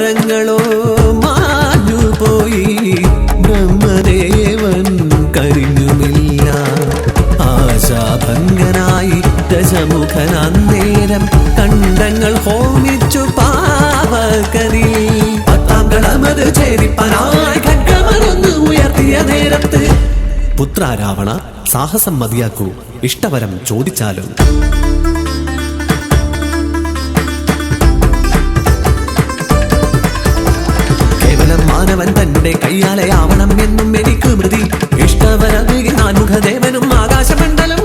സംവത്സരങ്ങളോ മാഞ്ഞു പോയി. ബ്രഹ്മദേവൻ കരിഞ്ഞുമില്ല. ആശാഭംഗനായി ദശമുഖൻ അന്നേരം കണ്ടങ്ങൾ ഹോമിച്ചു പാവകരി പത്താം കളമത് ചേരിപ്പനായി ഉയർത്തിയ നേരത്ത്. പുത്ര രാവണ സാഹസം മതിയാക്കൂ. ഇഷ്ടവരം ചോദിച്ചാലും. മാനവൻ തന്റെ കയ്യാലയാവണം എന്നും എനിക്ക് മൃതി. മുഖദേവനും ആകാശമണ്ഡലം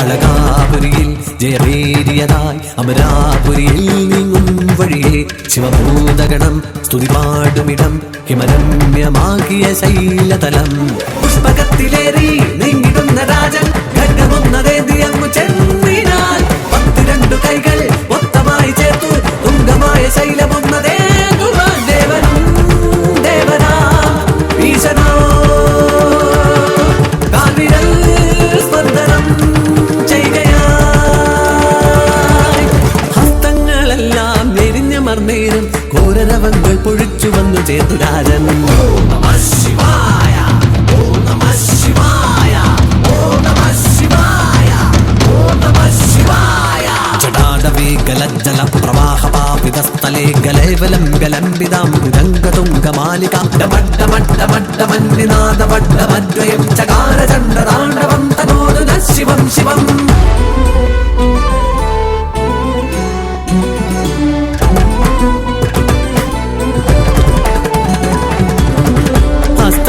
അഴകാപുരിയിൽ ജയവേരിയതായി അമരാപുരിയിൽ നീങ്ങും വഴിയെ ശിവഭൂതഗണം പാടുമിടം ഹിമരമ്യമാകിയ ശൈലതലം. പുഷ്പകത്തിലേറി നീങ്ങിടുന്ന രാജൻ ചെന്നിനാൽ പത്തിരണ്ടു കൈകൾ മൊത്തമായി ചേർത്തു തുങ്കമായ ശൈലമൊന്നതേന്തുവാൻ പൊഴിച്ചു വന്നു ചേർത്തു രാജൻ ജടാടവേഗലജ്ജല പ്രവാഹ പാപിതസ്ഥലേ ഗലേവലം ഗലംബിതാം ഭുജംഗതുംഗമാലിക ഡമഡ്ഡമഡ്ഡമഡ്ഡമന്നിനാദവഡ്ഡമദ്വയം ചകാര ചണ്ഡതാണ്ഡവം തനോദു ശിവം ശിവം.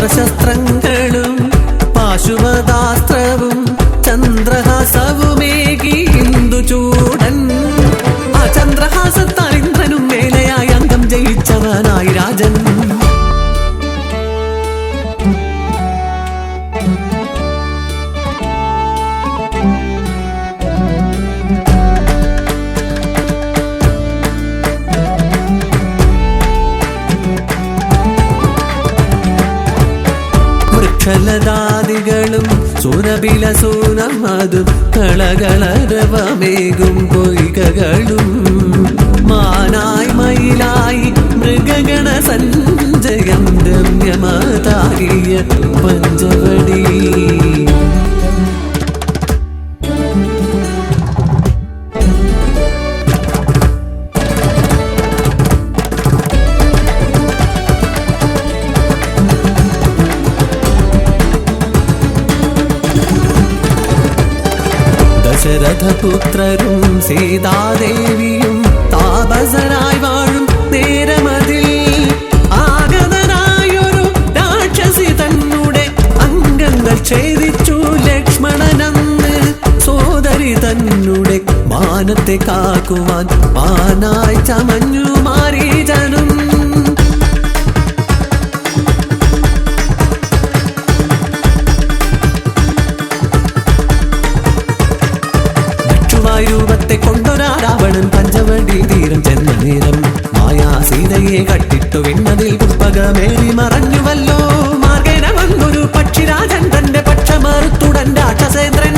അസ്ത്രശസ്ത്രങ്ങളും പാശുപതാസ്ത്രവും വൃക്ഷലതാദികളും സുരബിലസൂനം അതും കളകളരവമേകും പൊയ്കകളും. മാനായി മയിലായി മൃഗഗണ സഞ്ജയം രമ്യമതാകിയ പഞ്ചവടി. ദശരഥപുത്രരും സീതാദേവിയും താപസരായി വാഴും നേരമതിൽ. ആഗതനായൊരു രാക്ഷസി തന്നുടെ അംഗങ്ങൾ ഛേദിച്ചു ലക്ഷ്മണനന്ന്. സോദരി തന്നുടെ മാനത്തെ കാക്കുവാൻ മാനായി ചമഞ്ഞു മാരീജനും മറഞ്ഞുവല്ലോ. മാർഗനമെന്നൊരു പക്ഷിരാജൻ തന്റെ പക്ഷമറുത്തുടൻ രാക്ഷസേന്ദ്രൻ.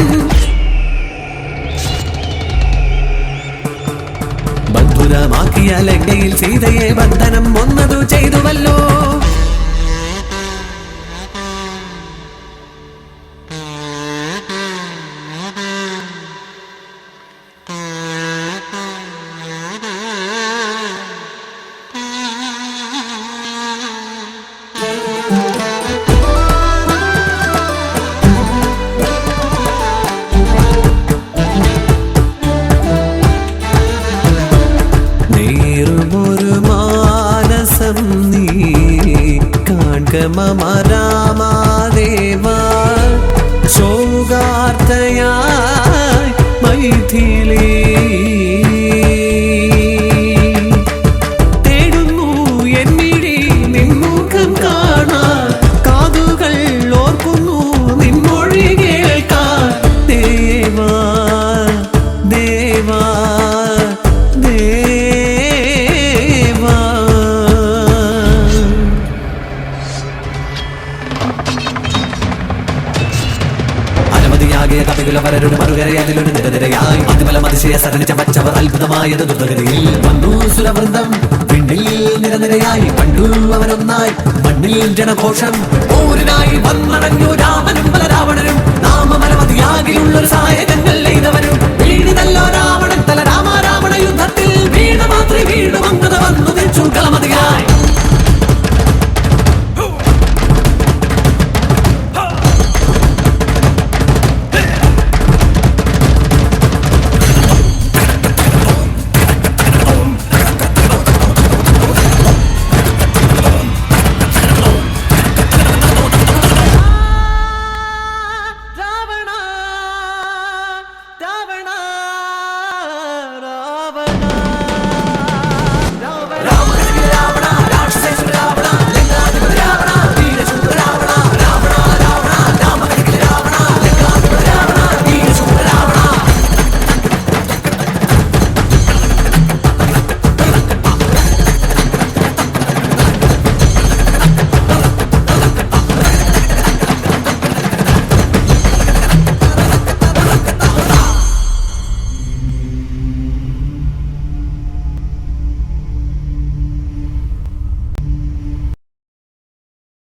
ബന്ധുരമാക്കിയ ലങ്കയിൽ സീതയെ ബന്ധനം ഒന്നതു ചെയ്തുവല്ലോ. क मम रामा देवा शोगार्थया मैथिली അനവധിയാകിയ കവികുലവരരുടെ മറുകരയാതിലൊരു നിരനിരയായി മതിമല മതിശയ സരണിച്ച പച്ചവർ അത്ഭുതമായത് ദുർഗതിയിൽ വന്നു സുരവൃന്ദം പിന്നിൽ നിരനിരയായി. കണ്ടു അവരൊന്നായി മണ്ണിൽ ജനഘോഷം. ഊരിനായി വന്നടഞ്ഞു രാമനും ബലരാവണനും. നാമമലമതിയാകിലുള്ളൊരു സായകങ്ങൾ എയ്തവരും